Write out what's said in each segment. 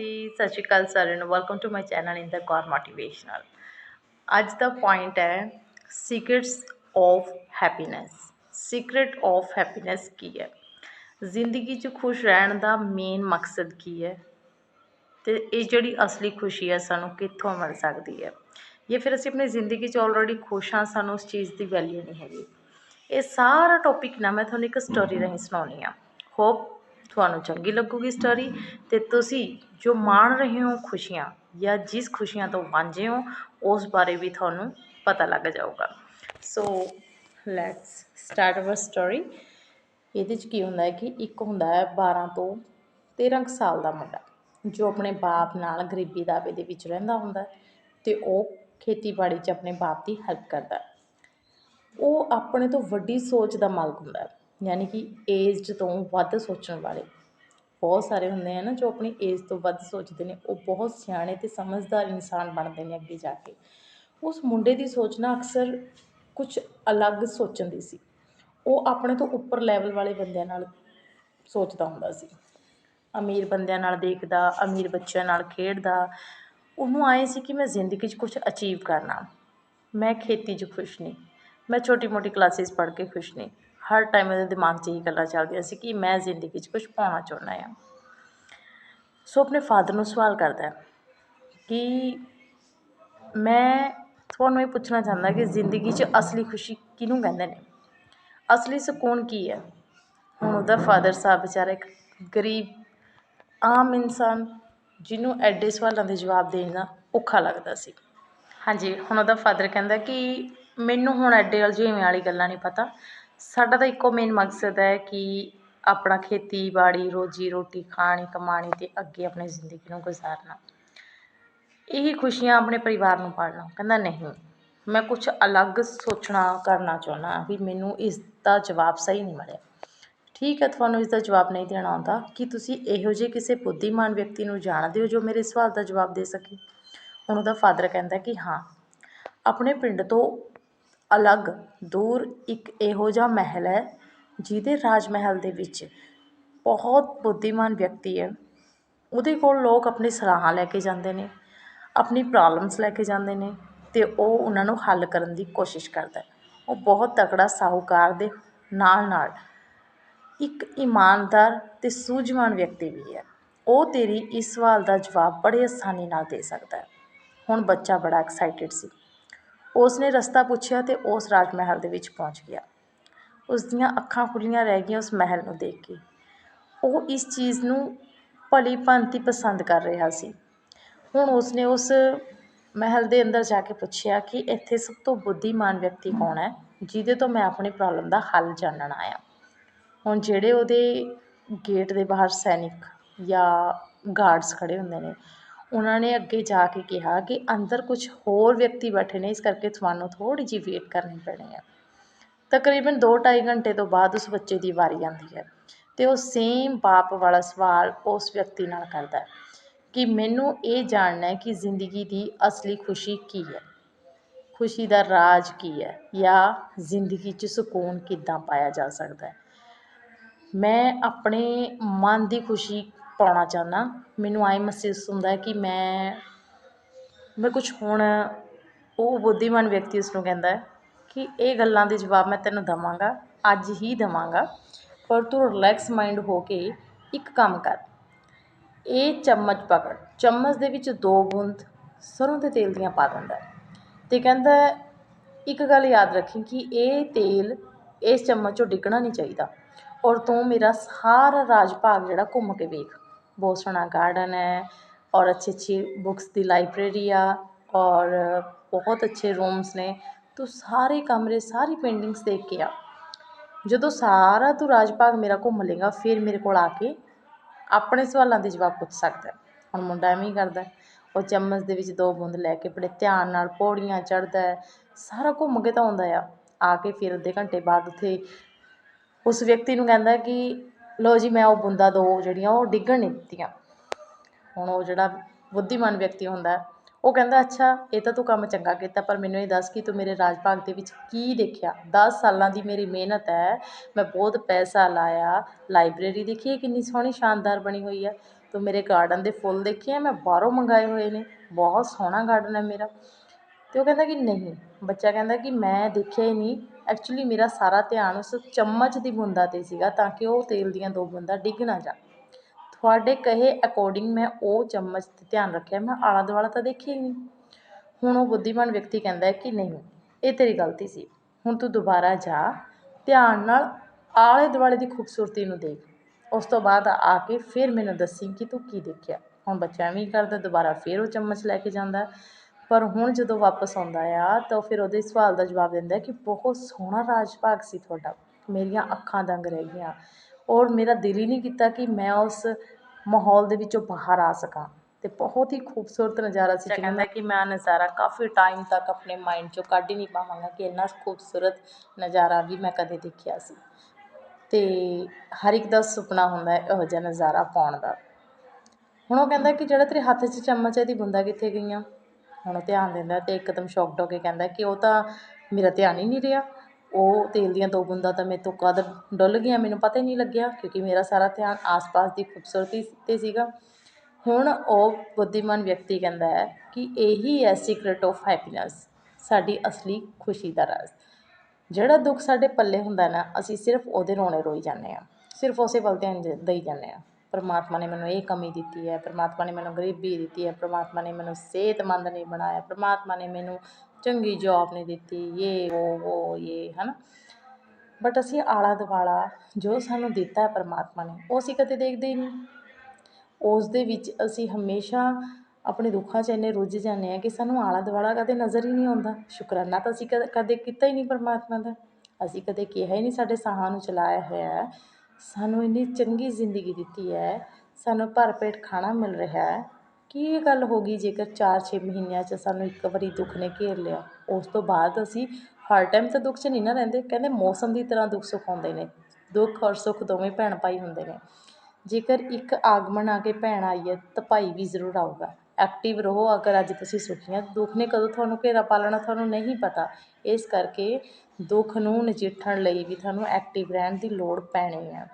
ਜੀ ਸਤਿ ਸ਼੍ਰੀ ਅਕਾਲ ਸਾਰਿਆਂ ਨੂੰ। Welcome to my channel in the Gaur motivational ਅੱਜ ਦਾ ਪੁਆਇੰਟ ਹੈ secrets of happiness secret of happiness ਕੀ ਹੈ? ਜ਼ਿੰਦਗੀ 'ਚ ਖੁਸ਼ ਰਹਿਣ ਦਾ ਮੇਨ ਮਕਸਦ ਕੀ ਹੈ? ਤੇ ਇਹ ਜਿਹੜੀ ਅਸਲੀ ਖੁਸ਼ੀ ਹੈ ਸਾਨੂੰ ਕਿੱਥੋਂ ਮਿਲ ਸਕਦੀ ਹੈ? ਜਾਂ ਫਿਰ ਅਸੀਂ ਆਪਣੀ ਜ਼ਿੰਦਗੀ 'ਚ ਆਲਰੇਡੀ ਖੁਸ਼ ਹਾਂ, ਸਾਨੂੰ ਉਸ ਚੀਜ਼ ਦੀ ਵੈਲਿਊ ਨਹੀਂ ਹੈਗੀ। ਇਹ ਸਾਰਾ ਟੌਪਿਕ ਨਾ ਮੈਂ ਤੁਹਾਨੂੰ ਇੱਕ ਸਟੋਰੀ ਰਾਹੀਂ ਸੁਣਾਉਣੀ ਆ। ਹੋਪ ਤੁਹਾਨੂੰ ਚੰਗੀ ਲੱਗੂਗੀ ਸਟੋਰੀ ਅਤੇ ਤੁਸੀਂ ਜੋ ਮਾਣ ਰਹੇ ਹੋ ਖੁਸ਼ੀਆਂ ਜਾਂ ਜਿਸ ਖੁਸ਼ੀਆਂ ਤੋਂ ਵਾਂਝੇ ਹੋ, ਉਸ ਬਾਰੇ ਵੀ ਤੁਹਾਨੂੰ ਪਤਾ ਲੱਗ ਜਾਊਗਾ। So let's start our story ਇਹਦੇ 'ਚ ਕੀ ਹੁੰਦਾ ਹੈ ਕਿ ਇੱਕ ਹੁੰਦਾ ਹੈ 12 ਤੋਂ 13 ਕੁ ਸਾਲ ਦਾ ਮੁੰਡਾ, ਜੋ ਆਪਣੇ ਬਾਪ ਨਾਲ ਗਰੀਬੀ ਦਾਵੇ ਦੇ ਵਿੱਚ ਰਹਿੰਦਾ ਹੁੰਦਾ ਹੈ ਤੇ ਉਹ ਖੇਤੀਬਾੜੀ 'ਚ ਆਪਣੇ ਬਾਪ ਦੀ ਹੈਲਪ ਕਰਦਾ ਉਹ ਆਪਣੇ ਤੋਂ ਵੱਡੀ ਸੋਚ ਦਾ ਮਾਲਕ ਹੁੰਦਾ ਯਾਨੀ ਕਿ ਏਜਡ ਤੋਂ ਵੱਧ ਸੋਚਣ ਵਾਲੇ। ਬਹੁਤ ਸਾਰੇ ਹੁੰਦੇ ਆ ਨਾ ਜੋ ਆਪਣੀ ਏਜ ਤੋਂ ਵੱਧ ਸੋਚਦੇ ਨੇ, ਉਹ ਬਹੁਤ ਸਿਆਣੇ ਤੇ ਸਮਝਦਾਰ ਇਨਸਾਨ ਬਣਦੇ ਨੇ ਅੱਗੇ ਜਾ ਕੇ। ਉਸ ਮੁੰਡੇ ਦੀ ਸੋਚਣਾ ਅਕਸਰ ਕੁਝ ਅਲੱਗ ਸੋਚਣ ਦੀ ਸੀ। ਉਹ ਆਪਣੇ ਤੋਂ ਉੱਪਰ ਲੈਵਲ ਵਾਲੇ ਬੰਦਿਆਂ ਨਾਲ ਸੋਚਦਾ ਹੁੰਦਾ ਸੀ। ਅਮੀਰ ਬੰਦਿਆਂ ਨਾਲ ਦੇਖਦਾ, ਅਮੀਰ ਬੱਚਿਆਂ ਨਾਲ ਖੇਡਦਾ। ਉਹਨੂੰ ਆਏ ਸੀ ਕਿ ਮੈਂ ਜ਼ਿੰਦਗੀ 'ਚ ਕੁਝ ਅਚੀਵ ਕਰਨਾ। ਮੈਂ ਖੇਤੀ 'ਚ ਖੁਸ਼ ਨਹੀਂ। ਮੈਂ ਛੋਟੀ ਮੋਟੀ ਕਲਾਸਿਸ ਪੜ੍ਹ ਕੇ ਖੁਸ਼ ਨਹੀਂ। ਹਰ ਟਾਈਮ ਉਹਦੇ ਦਿਮਾਗ 'ਚ ਇਹੀ ਗੱਲਾਂ ਚੱਲਦੀਆਂ ਸੀ ਕਿ ਮੈਂ ਜ਼ਿੰਦਗੀ 'ਚ ਕੁਝ ਪਾਉਣਾ ਚਾਹੁੰਦਾ ਆ ਸੋ ਆਪਣੇ ਫਾਦਰ ਨੂੰ ਸਵਾਲ ਕਰਦਾ ਕਿ ਮੈਂ ਤੁਹਾਨੂੰ ਇਹ ਪੁੱਛਣਾ ਚਾਹੁੰਦਾ ਕਿ ਜ਼ਿੰਦਗੀ 'ਚ ਅਸਲੀ ਖੁਸ਼ੀ ਕਿਹਨੂੰ ਕਹਿੰਦੇ ਨੇ? ਅਸਲੀ ਸਕੂਨ ਕੀ ਹੈ? ਹੁਣ ਉਹਦਾ ਫਾਦਰ ਸਾਹਿਬ ਵਿਚਾਰਾ ਇੱਕ ਗਰੀਬ, ਆਮ ਇਨਸਾਨ ਜਿਹਨੂੰ ਐਡੇ ਸਵਾਲਾਂ ਦੇ ਜਵਾਬ ਦੇਣਾ ਔਖਾ ਲੱਗਦਾ ਸੀ। ਹਾਂਜੀ, ਹੁਣ ਉਹਦਾ ਫਾਦਰ ਕਹਿੰਦਾ ਕਿ ਮੈਨੂੰ ਹੁਣ ਐਡੇ ਅਲਝੇਵੇਂ ਵਾਲੀ ਗੱਲਾਂ ਨਹੀਂ ਪਤਾ। ਸਾਡਾ ਤਾਂ ਇੱਕੋ ਮੇਨ ਮਕਸਦ ਹੈ ਕਿ ਆਪਣਾ ਖੇਤੀਬਾੜੀ, ਰੋਜੀ ਰੋਟੀ ਖਾਣੀ, ਕਮਾਣੀ ਅਤੇ ਅੱਗੇ ਆਪਣੀ ਜ਼ਿੰਦਗੀ ਨੂੰ ਗੁਜ਼ਾਰਨਾ। ਇਹੀ ਖੁਸ਼ੀਆਂ ਆਪਣੇ ਪਰਿਵਾਰ ਨੂੰ ਪਾਲਣਾ ਕਹਿੰਦਾ ਨਹੀਂ, ਮੈਂ ਕੁਝ ਅਲੱਗ ਸੋਚਣਾ ਕਰਨਾ ਚਾਹੁੰਦਾ ਵੀ ਮੈਨੂੰ ਇਸ ਦਾ ਜਵਾਬ ਸਹੀ ਨਹੀਂ ਮਿਲਿਆ। ਠੀਕ ਹੈ, ਤੁਹਾਨੂੰ ਇਸ ਦਾ ਜਵਾਬ ਨਹੀਂ ਦੇਣਾ ਆਉਂਦਾ। ਕਿ ਤੁਸੀਂ ਇਹੋ ਜਿਹੇ ਕਿਸੇ ਬੁੱਧੀਮਾਨ ਵਿਅਕਤੀ ਨੂੰ ਜਾਣਦੇ ਹੋ ਜੋ ਮੇਰੇ ਸਵਾਲ ਦਾ ਜਵਾਬ ਦੇ ਸਕੇ? ਹੁਣ ਉਹਦਾ ਫਾਦਰ ਕਹਿੰਦਾ ਕਿ ਹਾਂ। ਆਪਣੇ ਪਿੰਡ ਤੋਂ ਅਲੱਗ, ਦੂਰ ਇੱਕ ਇਹੋ ਜਿਹਾ ਮਹਿਲ ਹੈ ਜਿਹਦੇ ਰਾਜ ਮਹਿਲ ਦੇ ਵਿੱਚ ਬਹੁਤ ਬੁੱਧੀਮਾਨ ਵਿਅਕਤੀ ਹੈ। ਉਹਦੇ ਕੋਲ ਲੋਕ ਆਪਣੀ ਸਲਾਹਾਂ ਲੈ ਕੇ ਜਾਂਦੇ ਨੇ, ਆਪਣੀ ਪ੍ਰੋਬਲਮਸ ਲੈ ਕੇ ਜਾਂਦੇ ਨੇ ਅਤੇ ਉਹ ਉਹਨਾਂ ਨੂੰ ਹੱਲ ਕਰਨ ਦੀ ਕੋਸ਼ਿਸ਼ ਕਰਦਾ ਉਹ ਬਹੁਤ ਤਕੜਾ ਸਾਹੂਕਾਰ ਦੇ ਨਾਲ ਨਾਲ ਇੱਕ ਇਮਾਨਦਾਰ ਅਤੇ ਸੂਝਵਾਨ ਵਿਅਕਤੀ ਵੀ ਹੈ। ਉਹ ਤੇਰੀ ਇਸ ਸਵਾਲ ਦਾ ਜਵਾਬ ਬੜੇ ਆਸਾਨੀ ਨਾਲ ਦੇ ਸਕਦਾ ਹੁਣ ਬੱਚਾ ਬੜਾ ਐਕਸਾਈਟਿਡ ਸੀ। ਉਸ ਨੇ ਰਸਤਾ ਪੁੱਛਿਆ ਅਤੇ ਉਸ ਰਾਜ ਮਹਿਲ ਦੇ ਵਿੱਚ ਪਹੁੰਚ ਗਿਆ। ਉਸ ਦੀਆਂ ਅੱਖਾਂ ਖੁੱਲ੍ਹੀਆਂ ਰਹਿ ਗਈਆਂ ਉਸ ਮਹਿਲ ਨੂੰ ਦੇਖ ਕੇ। ਉਹ ਇਸ ਚੀਜ਼ ਨੂੰ ਭਲੀ ਭਾਂਤੀ ਪਸੰਦ ਕਰ ਰਿਹਾ ਸੀ। ਹੁਣ ਉਸ ਨੇ ਉਸ ਮਹਿਲ ਦੇ ਅੰਦਰ ਜਾ ਕੇ ਪੁੱਛਿਆ ਕਿ ਇੱਥੇ ਸਭ ਤੋਂ ਬੁੱਧੀਮਾਨ ਵਿਅਕਤੀ ਕੌਣ ਹੈ, ਜਿਹਦੇ ਤੋਂ ਮੈਂ ਆਪਣੀ ਪ੍ਰੋਬਲਮ ਦਾ ਹੱਲ ਜਾਣਨ ਆਇਆ। ਹੁਣ ਜਿਹੜੇ ਉਹਦੇ ਗੇਟ ਦੇ ਬਾਹਰ ਸੈਨਿਕ ਜਾਂ ਗਾਰਡਸ ਖੜ੍ਹੇ ਹੁੰਦੇ ਨੇ ਉਹਨਾਂ ਨੇ ਅੱਗੇ ਜਾ ਕੇ ਕਿਹਾ ਕਿ ਅੰਦਰ ਕੁਝ ਹੋਰ ਵਿਅਕਤੀ ਬੈਠੇ ਨੇ, ਇਸ ਕਰਕੇ ਤੁਹਾਨੂੰ ਥੋੜ੍ਹੀ ਜਿਹੀ ਵੇਟ ਕਰਨੀ ਪੈਣੀ ਹੈ ਤਕਰੀਬਨ ਦੋ ਢਾਈ ਘੰਟੇ ਤੋਂ ਬਾਅਦ ਉਸ ਬੱਚੇ ਦੀ ਵਾਰੀ ਆਉਂਦੀ ਹੈ ਤੇ ਉਹ ਸੇਮ ਬਾਪ ਵਾਲਾ ਸਵਾਲ ਉਸ ਵਿਅਕਤੀ ਨਾਲ ਕਰਦਾ ਹੈ ਕਿ ਮੈਨੂੰ ਇਹ ਜਾਣਨਾ ਹੈ ਕਿ ਜ਼ਿੰਦਗੀ ਦੀ ਅਸਲੀ ਖੁਸ਼ੀ ਕੀ ਹੈ? ਖੁਸ਼ੀ ਦਾ ਰਾਜ ਕੀ ਹੈ? ਜਾਂ ਜ਼ਿੰਦਗੀ 'ਚ ਸਕੂਨ ਕਿੱਦਾਂ ਪਾਇਆ ਜਾ ਸਕਦਾ ਹੈ? ਮੈਂ ਆਪਣੇ ਮਨ ਦੀ ਖੁਸ਼ੀ ਪਾਉਣਾ ਚਾਹੁੰਦਾ। ਮੈਨੂੰ ਐਂ ਮਹਿਸੂਸ ਹੁੰਦਾ ਕਿ ਮੈਂ ਮੈਂ ਕੁਛ ਹੁਣ ਉਹ ਬੁੱਧੀਮਾਨ ਵਿਅਕਤੀ ਉਸਨੂੰ ਕਹਿੰਦਾ ਕਿ ਇਹ ਗੱਲਾਂ ਦੇ ਜਵਾਬ ਮੈਂ ਤੈਨੂੰ ਦੇਵਾਂਗਾ, ਅੱਜ ਹੀ ਦੇਵਾਂਗਾ, ਪਰ ਤੂੰ ਰਿਲੈਕਸ ਮਾਈਂਡ ਹੋ ਕੇ ਇੱਕ ਕੰਮ ਕਰ। ਇਹ ਚਮਚ ਪਕੜ। ਚਮਚ ਦੇ ਵਿੱਚ ਦੋ ਬੂੰਦ ਸਰ੍ਹੋਂ ਦੇ ਤੇਲ ਦੀਆਂ ਪਾ ਦਿੰਦਾ। ਅਤੇ ਕਹਿੰਦਾ, ਇੱਕ ਗੱਲ ਯਾਦ ਰੱਖੀ ਕਿ ਇਹ ਤੇਲ ਇਸ ਚਮਚ 'ਚੋਂ ਡਿੱਗਣਾ ਨਹੀਂ ਚਾਹੀਦਾ ਔਰ ਤੂੰ ਮੇਰਾ ਸਾਰਾ ਰਾਜ ਭਾਗ ਜਿਹੜਾ ਘੁੰਮ ਕੇ ਵੇਖ। ਬਹੁਤ ਸੋਹਣਾ ਗਾਰਡਨ ਹੈ ਔਰ ਅੱਛੀ ਅੱਛੀ ਬੁੱਕਸ ਦੀ ਲਾਈਬ੍ਰੇਰੀ ਆ ਔਰ ਬਹੁਤ ਅੱਛੇ ਰੂਮਸ ਨੇ ਤੂੰ ਸਾਰੇ ਕਮਰੇ ਸਾਰੀ ਪੇਂਟਿੰਗਸ ਦੇਖ ਕੇ ਆ ਜਦੋਂ ਸਾਰਾ ਤੂੰ ਰਾਜ ਭਾਗ ਮੇਰਾ ਘੁੰਮ ਲੇਗਾ ਫਿਰ ਮੇਰੇ ਕੋਲ ਆ ਕੇ ਆਪਣੇ ਸਵਾਲਾਂ ਦੇ ਜਵਾਬ ਪੁੱਛ ਸਕਦਾ ਹੁਣ ਮੁੰਡਾ ਐਵੇਂ ਹੀ ਕਰਦਾ ਉਹ ਚਮਚ ਦੇ ਵਿੱਚ ਦੋ ਬੂੰਦ ਲੈ ਕੇ ਬੜੇ ਧਿਆਨ ਨਾਲ ਪੌੜੀਆਂ ਚੜ੍ਹਦਾ ਸਾਰਾ ਘੁੰਮ ਕੇ ਤਾਂ ਆਉਂਦਾ ਆ ਆ ਕੇ ਫਿਰ ਅੱਧੇ ਘੰਟੇ ਬਾਅਦ ਉੱਥੇ ਉਸ ਵਿਅਕਤੀ ਨੂੰ ਕਹਿੰਦਾ ਕਿ ਲਓ ਜੀ, ਮੈਂ ਉਹ ਬੂੰਦਾਂ ਦੋ ਜਿਹੜੀਆਂ ਉਹ ਡਿੱਗਣ ਨਹੀਂ ਦਿੱਤੀਆਂ। ਹੁਣ ਉਹ ਜਿਹੜਾ ਬੁੱਧੀਮਾਨ ਵਿਅਕਤੀ ਹੁੰਦਾ, ਉਹ ਕਹਿੰਦਾ, ਅੱਛਾ, ਇਹ ਤਾਂ ਤੂੰ ਕੰਮ ਚੰਗਾ ਕੀਤਾ, ਪਰ ਮੈਨੂੰ ਇਹ ਦੱਸ ਕਿ ਤੂੰ ਮੇਰੇ ਰਾਜ ਭਾਗ ਦੇ ਵਿੱਚ ਕੀ ਦੇਖਿਆ? 10 ਸਾਲਾਂ ਦੀ ਮੇਰੀ ਮਿਹਨਤ ਹੈ, ਮੈਂ ਬਹੁਤ ਪੈਸਾ ਲਾਇਆ, ਲਾਇਬ੍ਰੇਰੀ ਦੇਖੀ ਕਿੰਨੀ ਸੋਹਣੀ, ਸ਼ਾਨਦਾਰ ਬਣੀ ਹੋਈ ਹੈ। ਤੂੰ ਮੇਰੇ ਗਾਰਡਨ ਦੇ ਫੁੱਲ ਦੇਖੇ ਆ ਮੈਂ ਬਾਹਰੋਂ ਮੰਗਾਏ ਹੋਏ ਨੇ, ਬਹੁਤ ਸੋਹਣਾ ਗਾਰਡਨ ਹੈ ਮੇਰਾ। ਅਤੇ ਉਹ ਕਹਿੰਦਾ ਕਿ ਨਹੀਂ, ਬੱਚਾ ਕਹਿੰਦਾ ਕਿ ਮੈਂ ਦੇਖਿਆ ਹੀ ਨਹੀਂ ਐਕਚੁਲੀ ਮੇਰਾ ਸਾਰਾ ਧਿਆਨ ਉਸ ਚਮਚ ਦੀ ਬੂੰਦਾਂ 'ਤੇ ਸੀਗਾ ਤਾਂ ਕਿ ਉਹ ਤੇਲ ਦੀਆਂ ਦੋ ਬੂੰਦਾਂ ਡਿੱਗ ਨਾ ਜਾਣ। ਤੁਹਾਡੇ ਕਹੇ ਅਕੋਰਡਿੰਗ ਮੈਂ ਉਹ ਚਮਚ 'ਤੇ ਧਿਆਨ ਰੱਖਿਆ, ਮੈਂ ਆਲਾ ਦੁਆਲਾ ਤਾਂ ਦੇਖਿਆ ਹੀ ਨਹੀਂ। ਹੁਣ ਉਹ ਬੁੱਧੀਮਾਨ ਵਿਅਕਤੀ ਕਹਿੰਦਾ ਕਿ ਨਹੀਂ, ਇਹ ਤੇਰੀ ਗਲਤੀ ਸੀ। ਹੁਣ ਤੂੰ ਦੁਬਾਰਾ ਜਾ, ਧਿਆਨ ਨਾਲ ਆਲੇ ਦੁਆਲੇ ਦੀ ਖੂਬਸੂਰਤੀ ਨੂੰ ਦੇਖ। ਉਸ ਤੋਂ ਬਾਅਦ ਆ ਕੇ ਫਿਰ ਮੈਨੂੰ ਦੱਸੀ ਕਿ ਤੂੰ ਕੀ ਦੇਖਿਆ। ਹੁਣ ਬੱਚਾ ਐਵੇਂ ਹੀ ਕਰਦਾ, ਦੁਬਾਰਾ ਫਿਰ ਉਹ ਚਮਚ ਲੈ ਕੇ ਜਾਂਦਾ। ਪਰ ਹੁਣ ਜਦੋਂ ਵਾਪਸ ਆਉਂਦਾ ਆ ਤਾਂ ਫਿਰ ਉਹਦੇ ਸਵਾਲ ਦਾ ਜਵਾਬ ਦਿੰਦਾ ਕਿ ਬਹੁਤ ਸੋਹਣਾ ਰਾਜ ਭਾਗ ਸੀ ਤੁਹਾਡਾ। ਮੇਰੀਆਂ ਅੱਖਾਂ ਦੰਗ ਰਹਿ ਗਈਆਂ। ਔਰ ਮੇਰਾ ਦਿਲ ਹੀ ਨਹੀਂ ਕੀਤਾ ਕਿ ਮੈਂ ਉਸ ਮਾਹੌਲ ਦੇ ਵਿੱਚੋਂ ਬਾਹਰ ਆ ਸਕਾਂ। ਤੇ ਬਹੁਤ ਹੀ ਖੂਬਸੂਰਤ ਨਜ਼ਾਰਾ ਸੀ ਕਹਿੰਦਾ ਕਿ ਮੈਂ ਨਜ਼ਾਰਾ ਕਾਫੀ ਟਾਈਮ ਤੱਕ ਆਪਣੇ ਮਾਈਂਡ 'ਚੋਂ ਕੱਢ ਹੀ ਨਹੀਂ ਪਾਵਾਂਗਾ ਕਿ ਇੰਨਾ ਖੂਬਸੂਰਤ ਨਜ਼ਾਰਾ ਵੀ ਮੈਂ ਕਦੇ ਦੇਖਿਆ ਸੀ। ਤੇ ਹਰ ਇੱਕ ਦਾ ਸੁਪਨਾ ਹੁੰਦਾ ਹੈ ਇਹੋ ਜਿਹਾ ਨਜ਼ਾਰਾ ਪਾਉਣ ਦਾ। ਹੁਣ ਉਹ ਕਹਿੰਦਾ ਕਿ ਜਿਹੜਾ ਤੇਰੇ ਹੱਥ 'ਚ ਚਮਚ ਹੈ ਇਹਦੀ ਬੂੰਦਾਂ ਕਿੱਥੇ ਗਈਆਂ? ਹੁਣ ਉਹ ਧਿਆਨ ਦਿੰਦਾ ਅਤੇ ਇੱਕਦਮ ਸ਼ੌਕਡ ਹੋ ਕੇ ਕਹਿੰਦਾ ਕਿ ਉਹ ਤਾਂ ਮੇਰਾ ਧਿਆਨ ਹੀ ਨਹੀਂ ਰਿਹਾ। ਉਹ ਤੇਲ ਦੀਆਂ ਦੋ ਬੂੰਦਾਂ ਤਾਂ ਮੇਰੇ ਤੋਂ ਕਦ ਡੁੱਲ ਗਈਆਂ ਮੈਨੂੰ ਪਤਾ ਹੀ ਨਹੀਂ ਲੱਗਿਆ ਕਿਉਂਕਿ ਮੇਰਾ ਸਾਰਾ ਧਿਆਨ ਆਸ-ਪਾਸ ਦੀ ਖੂਬਸੂਰਤੀ 'ਤੇ ਸੀਗਾ। ਹੁਣ ਉਹ ਬੁੱਧੀਮਾਨ ਵਿਅਕਤੀ ਕਹਿੰਦਾ ਹੈ ਕਿ ਇਹੀ ਹੈ ਸੀਕ੍ਰੇਟ ਆਫ ਹੈਪੀਨੈਸ ਸਾਡੀ ਅਸਲੀ ਖੁਸ਼ੀ ਦਾ ਰਾਜ਼। ਜਿਹੜਾ ਦੁੱਖ ਸਾਡੇ ਪੱਲੇ ਹੁੰਦਾ ਨਾ, ਅਸੀਂ ਸਿਰਫ ਉਹਦੇ ਰੋਣੇ ਰੋਈ ਜਾਂਦੇ ਹਾਂ, ਸਿਰਫ ਉਸੇ ਵੱਲ ਧਿਆਨ ਜ- ਦੇਈ ਜਾਂਦੇ ਹਾਂ। ਪਰਮਾਤਮਾ ਨੇ ਮੈਨੂੰ ਇਹ ਕਮੀ ਦਿੱਤੀ ਹੈ, ਪਰਮਾਤਮਾ ਨੇ ਮੈਨੂੰ ਗਰੀਬੀ ਦਿੱਤੀ ਹੈ, ਪਰਮਾਤਮਾ ਨੇ ਮੈਨੂੰ ਸਿਹਤਮੰਦ ਨਹੀਂ ਬਣਾਇਆ, ਪਰਮਾਤਮਾ ਨੇ ਮੈਨੂੰ ਚੰਗੀ ਜੋਬ ਨਹੀਂ ਦਿੱਤੀ ਇਹ ਉਹ ਉਹ ਇਹ ਹੈ ਨਾ ਬਟ ਅਸੀਂ ਆਲਾ ਦੁਆਲਾ ਜੋ ਸਾਨੂੰ ਦਿੱਤਾ ਪਰਮਾਤਮਾ ਨੇ, ਉਹ ਅਸੀਂ ਕਦੇ ਦੇਖਦੇ ਹੀ ਨਹੀਂ। ਉਸ ਦੇ ਵਿੱਚ ਅਸੀਂ ਹਮੇਸ਼ਾ ਆਪਣੇ ਦੁੱਖਾਂ 'ਚ ਇੰਨੇ ਰੁੱਝ ਜਾਂਦੇ ਹਾਂ ਕਿ ਸਾਨੂੰ ਆਲਾ ਦੁਆਲਾ ਕਦੇ ਨਜ਼ਰ ਹੀ ਨਹੀਂ ਆਉਂਦਾ। ਸ਼ੁਕਰਾਨਾ ਤਾਂ ਅਸੀਂ ਕਦੇ ਕਦੇ ਕੀਤਾ ਹੀ ਨਹੀਂ ਪਰਮਾਤਮਾ ਦਾ। ਅਸੀਂ ਕਦੇ ਕਿਹਾ ਹੀ ਨਹੀਂ ਸਾਡੇ ਸਾਹਾਂ ਨੂੰ ਚਲਾਇਆ ਹੋਇਆ ਹੈ ਸਾਨੂੰ ਇੰਨੀ ਚੰਗੀ ਜ਼ਿੰਦਗੀ ਦਿੱਤੀ ਹੈ, ਸਾਨੂੰ ਭਰ ਪੇਟ ਖਾਣਾ ਮਿਲ ਰਿਹਾ ਹੈ। ਕੀ ਇਹ ਗੱਲ ਹੋ ਗਈ ਜੇਕਰ 4-6 ਮਹੀਨਿਆਂ 'ਚ ਸਾਨੂੰ ਇੱਕ ਵਾਰੀ ਦੁੱਖ ਨੇ ਘੇਰ ਲਿਆ? ਉਸ ਤੋਂ ਬਾਅਦ ਅਸੀਂ ਹਰ ਟਾਈਮ ਤਾਂ ਦੁੱਖ 'ਚ ਨਹੀਂ ਨਾ ਰਹਿੰਦੇ, ਕਹਿੰਦੇ ਮੌਸਮ ਦੀ ਤਰ੍ਹਾਂ ਦੁੱਖ ਸੁੱਖ ਆਉਂਦੇ ਨੇ, ਦੁੱਖ ਔਰ ਸੁੱਖ ਦੋਵੇਂ ਭੈਣ ਭਾਈ ਹੁੰਦੇ ਨੇ। ਜੇਕਰ ਇੱਕ ਆਗਮਨ ਆ ਕੇ ਭੈਣ ਆਈ ਹੈ ਤਾਂ ਭਾਈ ਵੀ ਜ਼ਰੂਰ ਆਊਗਾ। ਐਕਟਿਵ ਰਹੋ, ਅਗਰ ਅੱਜ ਤੁਸੀਂ ਸੁਖੀ ਹੋ, ਦੁੱਖ ਨੇ ਕਦੋਂ ਤੁਹਾਨੂੰ ਘੇਰਾ ਪਾ ਲੈਣਾ, ਤੁਹਾਨੂੰ ਨਹੀਂ ਪਤਾ। ਇਸ ਕਰਕੇ ਦੁੱਖ ਨੂੰ ਨਜਿੱਠਣ ਲਈ ਵੀ ਤੁਹਾਨੂੰ ਐਕਟਿਵ ਰਹਿਣ ਦੀ ਲੋੜ ਪੈਣੀ ਆ।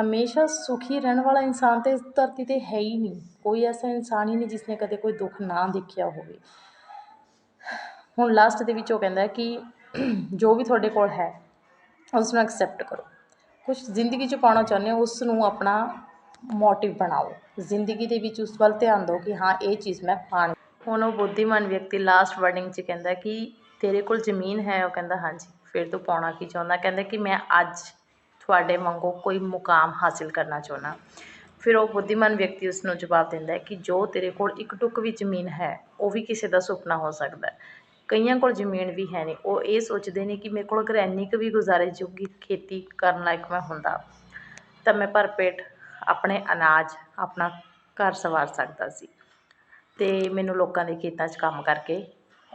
ਹਮੇਸ਼ਾ ਸੁਖੀ ਰਹਿਣ ਵਾਲਾ ਇਨਸਾਨ ਤੇ ਇਸ ਧਰਤੀ ਤੇ ਹੈ ਹੀ ਨਹੀਂ। ਕੋਈ ਐਸਾ ਇਨਸਾਨ ਹੀ ਨਹੀਂ ਜਿਸਨੇ ਕਦੇ ਕੋਈ ਦੁੱਖ ਨਾ ਦੇਖਿਆ ਹੋਵੇ। ਹੁਣ ਲਾਸਟ ਦੇ ਵਿੱਚ ਉਹ ਕਹਿੰਦਾ ਕਿ ਜੋ ਵੀ ਤੁਹਾਡੇ ਕੋਲ ਹੈ ਉਸ ਨੂੰ ਐਕਸੈਪਟ ਕਰੋ। ਕੁਝ ਜ਼ਿੰਦਗੀ 'ਚ ਪਾਉਣਾ ਚਾਹੁੰਦੇ ਹੋ ਉਸ ਨੂੰ ਆਪਣਾ ਮੋਟਿਵ ਬਣਾਓ। ਜ਼ਿੰਦਗੀ ਦੇ ਵਿੱਚ ਉਸ ਵੱਲ ਧਿਆਨ ਦਿਓ ਕਿ ਹਾਂ, ਇਹ ਚੀਜ਼ ਮੈਂ ਪਾਣੀ ਹੁਣ ਉਹ ਬੁੱਧੀਮਾਨ ਵਿਅਕਤੀ ਲਾਸਟ ਵਰਡਿੰਗ 'ਚ ਕਹਿੰਦਾ ਕਿ ਤੇਰੇ ਕੋਲ ਜ਼ਮੀਨ ਹੈ, ਉਹ ਕਹਿੰਦਾ ਹਾਂਜੀ। ਫਿਰ ਤੂੰ ਪਾਉਣਾ ਕੀ ਚਾਹੁੰਦਾ? ਕਹਿੰਦਾ ਕਿ ਮੈਂ ਅੱਜ ਤੁਹਾਡੇ ਵਾਂਗੂ ਕੋਈ ਮੁਕਾਮ ਹਾਸਿਲ ਕਰਨਾ ਚਾਹੁੰਦਾ। ਫਿਰ ਉਹ ਬੁੱਧੀਮਾਨ ਵਿਅਕਤੀ ਉਸ ਨੂੰ ਜਵਾਬ ਦਿੰਦਾ ਹੈ ਕਿ ਜੋ ਤੇਰੇ ਕੋਲ ਇੱਕ ਟੁੱਕ ਵੀ ਜ਼ਮੀਨ ਹੈ, ਉਹ ਵੀ ਕਿਸੇ ਦਾ ਸੁਪਨਾ ਹੋ ਸਕਦਾ ਹੈ। ਕਈਆਂ ਕੋਲ ਜ਼ਮੀਨ ਵੀ ਹੈ ਨਹੀਂ। ਉਹ ਇਹ ਸੋਚਦੇ ਨੇ ਕਿ ਮੇਰੇ ਕੋਲ ਅਗਰ ਇੰਨੀ ਕੁ ਵੀ ਗੁਜ਼ਾਰੇ ਜੋਗੀ ਖੇਤੀ ਕਰਨ ਲਾਇਕ ਮੈਂ ਹੁੰਦਾ ਤਾਂ ਮੈਂ ਭਰਪੇਟ ਆਪਣੇ ਅਨਾਜ ਆਪਣਾ ਘਰ ਸਵਾਰ ਸਕਦਾ ਸੀ। ਅਤੇ ਮੈਨੂੰ ਲੋਕਾਂ ਦੇ ਖੇਤਾਂ 'ਚ ਕੰਮ ਕਰਕੇ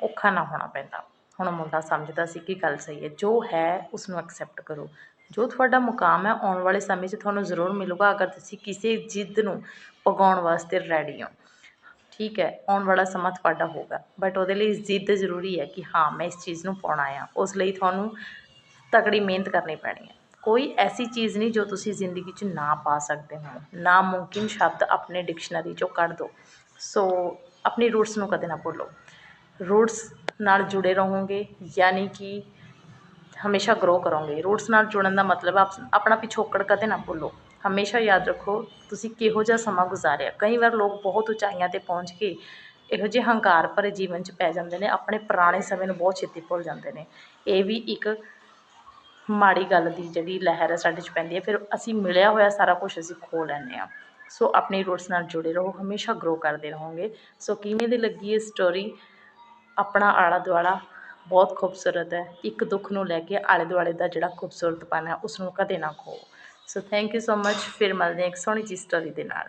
ਔਖਾ ਨਾ ਹੋਣਾ ਪੈਂਦਾ। ਹੁਣ ਮੁੰਡਾ ਸਮਝਦਾ ਸੀ ਕਿ ਗੱਲ ਸਹੀ ਹੈ। ਜੋ ਹੈ ਉਸਨੂੰ ਐਕਸੈਪਟ ਕਰੋ। ਜੋ ਤੁਹਾਡਾ ਮੁਕਾਮ ਹੈ, ਆਉਣ ਵਾਲੇ ਸਮੇਂ 'ਚ ਤੁਹਾਨੂੰ ਜ਼ਰੂਰ ਮਿਲੂਗਾ ਅਗਰ ਤੁਸੀਂ ਕਿਸੇ ਜਿੱਦ ਨੂੰ ਪਗਾਉਣ ਵਾਸਤੇ ਰੈਡੀ ਹੋ। ਠੀਕ ਹੈ, ਆਉਣ ਵਾਲਾ ਸਮਾਂ ਤੁਹਾਡਾ ਹੋਗਾ ਬਟ ਉਹਦੇ ਲਈ ਜ਼ਿੱਦ ਜ਼ਰੂਰੀ ਹੈ ਕਿ ਹਾਂ, ਮੈਂ ਇਸ ਚੀਜ਼ ਨੂੰ ਪਾਉਣਾ ਆ। ਉਸ ਲਈ ਤੁਹਾਨੂੰ ਤਕੜੀ ਮਿਹਨਤ ਕਰਨੀ ਪੈਣੀ ਹੈ। ਕੋਈ ਐਸੀ ਚੀਜ਼ ਨਹੀਂ ਜੋ ਤੁਸੀਂ ਜ਼ਿੰਦਗੀ 'ਚ ਨਾ ਪਾ ਸਕਦੇ ਹੋ। ਨਾ ਮੁਮਕਿਨ ਸ਼ਬਦ ਆਪਣੇ ਡਿਕਸ਼ਨਰੀ 'ਚੋਂ ਕੱਢ ਦਿਓ ਸੋ ਆਪਣੀ ਰੂਟਸ ਨੂੰ ਕਦੇ ਨਾ ਭੁੱਲੋ। ਰੂਟਸ ਨਾਲ ਜੁੜੇ ਰਹੋਗੇ, ਯਾਨੀ ਕਿ ਹਮੇਸ਼ਾ ਗਰੋ ਕਰੋਗੇ। ਰੂਟਸ ਨਾਲ ਜੁੜਨ ਦਾ ਮਤਲਬ ਆਪ- ਆਪਣਾ ਪਿਛੋਕੜ ਕਦੇ ਨਾ ਭੁੱਲੋ। ਹਮੇਸ਼ਾ ਯਾਦ ਰੱਖੋ, ਤੁਸੀਂ ਕਿਹੋ ਜਿਹਾ ਸਮਾਂ ਗੁਜ਼ਾਰਿਆ। ਕਈ ਵਾਰ ਲੋਕ ਬਹੁਤ ਉਚਾਈਆਂ ਤੇ ਪਹੁੰਚ ਕੇ ਇਹੋ ਜਿਹੇ ਹੰਕਾਰ ਭਰੇ ਜੀਵਨ 'ਚ ਪੈ ਜਾਂਦੇ ਨੇ, ਆਪਣੇ ਪੁਰਾਣੇ ਸਮੇਂ ਨੂੰ ਬਹੁਤ ਛੇਤੀ ਭੁੱਲ ਜਾਂਦੇ ਨੇ। ਇਹ ਵੀ ਇੱਕ ਮਾੜੀ ਗੱਲ ਦੀ ਜਿਹੜੀ ਲਹਿਰ ਹੈ ਸਾਡੇ 'ਚ ਪੈਂਦੀ ਹੈ, ਫਿਰ ਅਸੀਂ ਮਿਲਿਆ ਹੋਇਆ ਸਾਰਾ ਕੁਝ ਅਸੀਂ ਖੋ ਲੈਂਦੇ ਹਾਂ। ਸੋ ਆਪਣੀ ਰੂਟਸ ਨਾਲ ਜੁੜੇ ਰਹੋ, ਹਮੇਸ਼ਾ ਗਰੋ ਕਰਦੇ ਰਹੋਗੇ। ਸੋ ਕਿਵੇਂ ਦੀ ਲੱਗੀ ਇਹ ਸਟੋਰੀ ਆਪਣਾ ਆਲਾ ਦੁਆਲਾ ਬਹੁਤ ਖੂਬਸੂਰਤ ਹੈ। ਇੱਕ ਦੁੱਖ ਨੂੰ ਲੈ ਕੇ ਆਲੇ ਦੁਆਲੇ ਦਾ ਜਿਹੜਾ ਖੂਬਸੂਰਤਪਨ ਹੈ ਉਸ ਨੂੰ ਕਦੇ ਨਾ kho so thank you so ਮੱਚ ਫਿਰ ਮਿਲਦੇ ਹਾਂ ਇੱਕ ਸੋਹਣੀ ਜਿਹੀ ਸਟੋਰੀ ਦੇ ਨਾਲ।